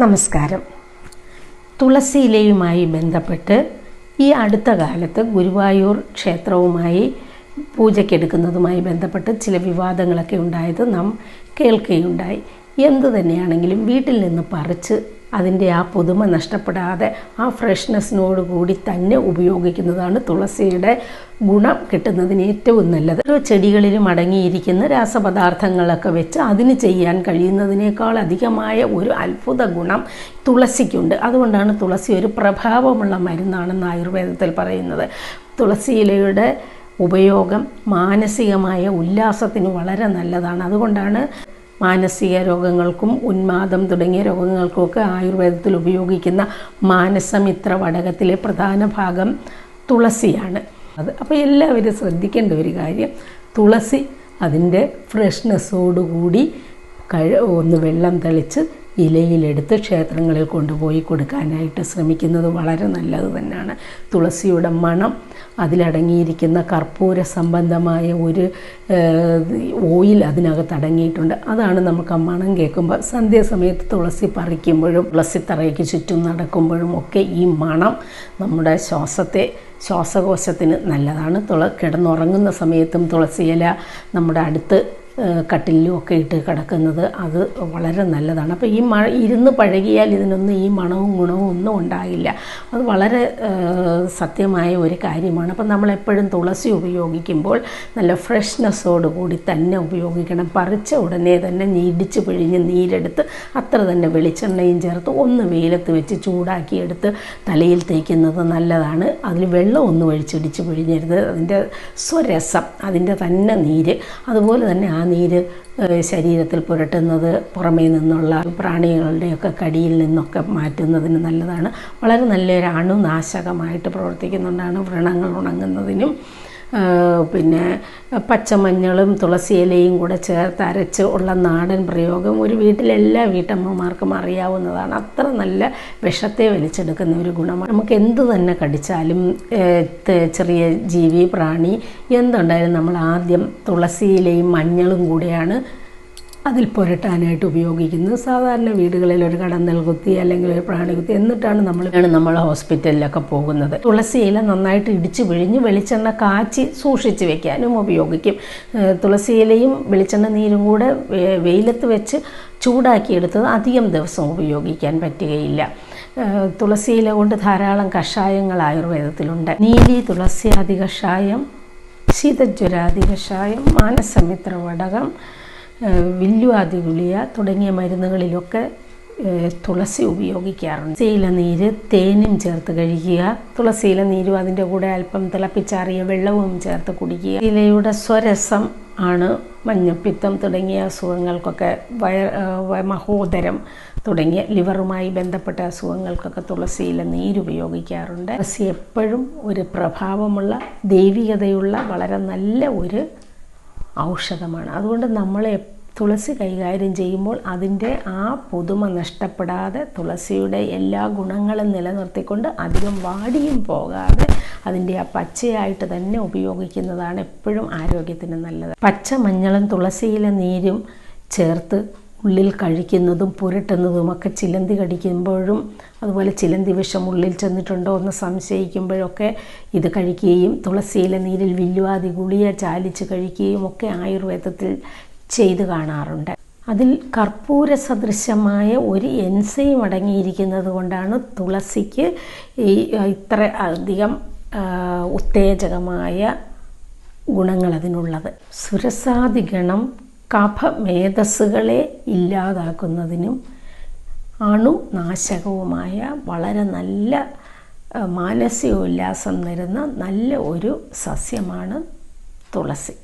നമസ്കാരം. തുളസി ഇലയുമായി ബന്ധപ്പെട്ട് ഈ അടുത്ത കാലത്ത് ഗുരുവായൂർ ക്ഷേത്രവുമായി പൂജയ്ക്കെടുക്കുന്നതുമായി ബന്ധപ്പെട്ട് ചില വിവാദങ്ങളൊക്കെ ഉണ്ടായത് നാം കേൾക്കുകയുണ്ടായി. എന്തു തന്നെയാണെങ്കിലും വീട്ടിൽ നിന്ന് പറിച്ച് അതിന്റെ ആ പുതുമ നഷ്ടപ്പെടാതെ ആ ഫ്രഷ്നെസ്സിനോട് കൂടി തന്നെ ഉപയോഗിക്കുന്നതാണ് തുളസിയുടെ ഗുണം കിട്ടുന്നതിന് ഏറ്റവും നല്ലത്. ഓരോ ചെടികളിലും അടങ്ങിയിരിക്കുന്ന രാസപദാർത്ഥങ്ങളൊക്കെ വെച്ച് അതിന് ചെയ്യാൻ കഴിയുന്നതിനേക്കാൾ അധികമായ ഒരു അത്ഭുത ഗുണം തുളസിക്കുണ്ട്. അതുകൊണ്ടാണ് തുളസി ഒരു പ്രഭാവമുള്ള മരുന്നാണെന്ന് ആയുർവേദത്തിൽ പറയുന്നത്. തുളസി ഇലയുടെ ഉപയോഗം മാനസികമായ ഉല്ലാസത്തിന് വളരെ നല്ലതാണ്. അതുകൊണ്ടാണ് മാനസിക രോഗങ്ങൾക്കും ഉന്മാദം തുടങ്ങിയ രോഗങ്ങൾക്കുമൊക്കെ ആയുർവേദത്തിൽ ഉപയോഗിക്കുന്ന മാനസമിത്ര വടകത്തിലെ പ്രധാന ഭാഗം തുളസിയാണ്. അത് അപ്പോൾ എല്ലാവരും ശ്രദ്ധിക്കേണ്ട ഒരു കാര്യം തുളസി അതിന്റെ ഫ്രഷ്നെസ്സോടുകൂടി കഴ ഒന്ന് വെള്ളം തെളിച്ച് ഇലയിലെടുത്ത് ക്ഷേത്രങ്ങളിൽ കൊണ്ടുപോയി കൊടുക്കാനായിട്ട് ശ്രമിക്കുന്നത് വളരെ നല്ലത് തന്നെയാണ്. തുളസിയുടെ മണം അതിലടങ്ങിയിരിക്കുന്ന കർപ്പൂര സംബന്ധമായ ഒരു ഓയിൽ അതിനകത്ത് അടങ്ങിയിട്ടുണ്ട്. അതാണ് നമുക്ക് ആ മണം കേൾക്കുമ്പോൾ സന്ധ്യാസമയത്ത് തുളസി പറിക്കുമ്പോഴും തുളസി തറയ്ക്ക് ചുറ്റും നടക്കുമ്പോഴും ഒക്കെ ഈ മണം നമ്മുടെ ശ്വാസത്തെ ശ്വാസകോശത്തിന് നല്ലതാണ്. തുള കിടന്നുറങ്ങുന്ന സമയത്തും തുളസിയില നമ്മുടെ അടുത്ത് കട്ടിലും ഒക്കെ ഇട്ട് കിടക്കുന്നത് അത് വളരെ നല്ലതാണ്. അപ്പോൾ ഈ മഴ ഇരുന്ന് പഴകിയാൽ ഇതിനൊന്നും ഈ മണവും ഗുണവും ഒന്നും ഉണ്ടാകില്ല അത് വളരെ സത്യമായ ഒരു കാര്യമാണ്. അപ്പം നമ്മളെപ്പോഴും തുളസി ഉപയോഗിക്കുമ്പോൾ നല്ല ഫ്രഷ്നെസ്സോട് കൂടി തന്നെ ഉപയോഗിക്കണം. പറിച്ച ഉടനെ തന്നെ ഇടിച്ച് പിഴിഞ്ഞ് നീരെടുത്ത് അത്ര തന്നെ വെളിച്ചെണ്ണയും ചേർത്ത് ഒന്ന് വെയിലത്ത് വെച്ച് ചൂടാക്കിയെടുത്ത് തലയിൽ തേക്കുന്നത് നല്ലതാണ്. അതിൽ വെള്ളം ഒന്നും ഒഴിച്ചിടിച്ച് പിഴിഞ്ഞരുത്. അതിന്റെ സ്വരസം അതിന്റെ തന്നെ നീര് അതുപോലെ തന്നെ ആ നീര് ശരീരത്തിൽ പുരട്ടുന്നത് പുറമേ നിന്നുള്ള പ്രാണികളുടെയൊക്കെ കടിയിൽ നിന്നൊക്കെ മാറ്റുന്നതിന് നല്ലതാണ്. വളരെ നല്ലൊരു അണുനാശകമായിട്ട് പ്രവർത്തിക്കുന്നുണ്ടാണ് വ്രണങ്ങൾ ഉണങ്ങുന്നതിനും. പിന്നെ പച്ചമഞ്ഞളും തുളസിയിലയും കൂടെ ചേർത്ത് അരച്ച് ഉള്ള നാടൻ പ്രയോഗം ഒരു വീട്ടിലെല്ലാ വീട്ടമ്മമാർക്കും അറിയാവുന്നതാണ്. അത്ര നല്ല വിഷത്തെ വലിച്ചെടുക്കുന്ന ഒരു ഗുണമാണ്. നമുക്ക് എന്ത് തന്നെ കടിച്ചാലും ചെറിയ ജീവി പ്രാണി എന്തുണ്ടായാലും നമ്മൾ ആദ്യം തുളസിയിലയും മഞ്ഞളും കൂടെയാണ് അതിൽ പുരട്ടാനായിട്ട് ഉപയോഗിക്കുന്നത്. സാധാരണ വീടുകളിൽ ഒരു കടന്നൽ കുത്തി അല്ലെങ്കിൽ ഒരു പ്രാണി കുത്തി എന്നിട്ടാണ് നമ്മൾ നമ്മൾ ഹോസ്പിറ്റലിലൊക്കെ പോകുന്നത്. തുളസി ഇല നന്നായിട്ട് ഇടിച്ച് പിഴിഞ്ഞ് വെളിച്ചെണ്ണ കാച്ചി സൂക്ഷിച്ച് വെക്കാനും ഉപയോഗിക്കും. തുളസി ഇലയും വെളിച്ചെണ്ണ നീരും കൂടെ വെയിലത്ത് വെച്ച് ചൂടാക്കിയെടുത്തത് അധികം ദിവസം ഉപയോഗിക്കാൻ പറ്റുകയില്ല. തുളസിയില കൊണ്ട് ധാരാളം കഷായങ്ങൾ ആയുർവേദത്തിലുണ്ട്. നീലി തുളസി കഷായം ശീതജ്വരാദി കഷായം മാനസമിത്ര വടകം വില്ലുവാതി ഗുളിയ തുടങ്ങിയ മരുന്നുകളിലൊക്കെ തുളസി ഉപയോഗിക്കാറുണ്ട്. തുളസിയില നീര് തേനും ചേർത്ത് കഴിക്കുക. തുളസിയില നീരും അതിന്റെ കൂടെ അല്പം തിളപ്പിച്ചാറിയ വെള്ളവും ചേർത്ത് കുടിക്കുക. ഇലയുടെ സ്വരസം ആണ് മഞ്ഞപ്പിത്തം തുടങ്ങിയ അസുഖങ്ങൾക്കൊക്കെ വയ മഹോദരം തുടങ്ങിയ ലിവറുമായി ബന്ധപ്പെട്ട അസുഖങ്ങൾക്കൊക്കെ തുളസിയില നീരുപയോഗിക്കാറുണ്ട് തുളസി എപ്പോഴും ഒരു പ്രഭാവമുള്ള ദൈവികതയുള്ള വളരെ നല്ല ഒരു ഔഷധമാണ്. അതുകൊണ്ട് നമ്മൾ തുളസി കൈകാര്യം ചെയ്യുമ്പോൾ അതിന്റെ ആ പുതുമ നഷ്ടപ്പെടാതെ തുളസിയുടെ എല്ലാ ഗുണങ്ങളും നിലനിർത്തിക്കൊണ്ട് അധികം വാടിയും പോകാതെ അതിന്റെ ആ പച്ചയായിട്ട് തന്നെ ഉപയോഗിക്കുന്നതാണ് എപ്പോഴും ആരോഗ്യത്തിന് നല്ലത്. പച്ച മഞ്ഞളും തുളസിയിലെ നീരും ചേർത്ത് ഉള്ളിൽ കഴിക്കുന്നതും പുരട്ടുന്നതുമൊക്കെ ചിലന്തി കടിക്കുമ്പോഴും അതുപോലെ ചിലന്തി വിഷം ഉള്ളിൽ ചെന്നിട്ടുണ്ടോ എന്ന് സംശയിക്കുമ്പോഴൊക്കെ ഇത് കഴിക്കുകയും തുളസിയില നീരിൽ വില്ലുവാതി ഗുളിയ ചാലിച്ച് കഴിക്കുകയും ഒക്കെ ആയുർവേദത്തിൽ ചെയ്തു കാണാറുണ്ട്. അതിൽ കർപ്പൂര സദൃശമായ ഒരു എൻസൈം അടങ്ങിയിരിക്കുന്നത് കൊണ്ടാണ് തുളസിക്ക് ഈ ഇത്ര അധികം ഉത്തേജകമായ ഗുണങ്ങൾ അതിനുള്ളത്. സുരസാദിഗണം കഫമേധസ്സുകളെ ഇല്ലാതാക്കുന്നതിനും അണുനാശകവുമായ വളരെ നല്ല മാനസിക ഉല്ലാസം തരുന്ന നല്ല ഒരു സസ്യമാണ് തുളസി.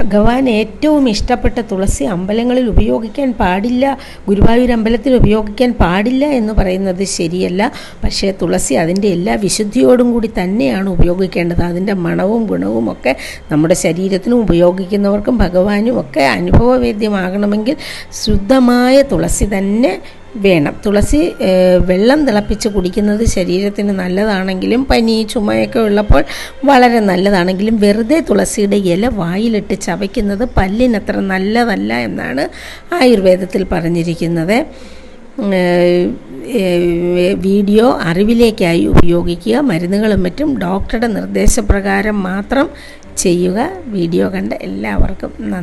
ഭഗവാൻ ഏറ്റവും ഇഷ്ടപ്പെട്ട തുളസി അമ്പലങ്ങളിൽ ഉപയോഗിക്കാൻ പാടില്ല ഗുരുവായൂർ അമ്പലത്തിൽ ഉപയോഗിക്കാൻ പാടില്ല എന്ന് പറയുന്നത് ശരിയല്ല. പക്ഷേ തുളസി അതിന്റെ എല്ലാ വിശുദ്ധിയോടും കൂടി തന്നെയാണ് ഉപയോഗിക്കേണ്ടത്. അതിന്റെ മണവും ഗുണവും ഒക്കെ നമ്മുടെ ശരീരത്തിനും ഉപയോഗിക്കുന്നവർക്കും ഭഗവാനും ഒക്കെ അനുഭവവേദ്യമാകണമെങ്കിൽ ശുദ്ധമായ തുളസി തന്നെ വേണം. തുളസി വെള്ളം തിളപ്പിച്ച് കുടിക്കുന്നത് ശരീരത്തിന് നല്ലതാണെങ്കിലും പനി ചുമയൊക്കെ ഉള്ളപ്പോൾ വളരെ നല്ലതാണെങ്കിലും വെറുതെ തുളസിയുടെ ഇല വായിലിട്ട് ചവയ്ക്കുന്നത് പല്ലിനത്ര നല്ലതല്ല എന്നാണ് ആയുർവേദത്തിൽ പറഞ്ഞിരിക്കുന്നത്. വീഡിയോ അറിവിലേക്കായി ഉപയോഗിക്കുക. മരുന്നുകളും മറ്റും ഡോക്ടറുടെ നിർദ്ദേശപ്രകാരം മാത്രം ചെയ്യുക. വീഡിയോ കണ്ട എല്ലാവർക്കും നന്ദി.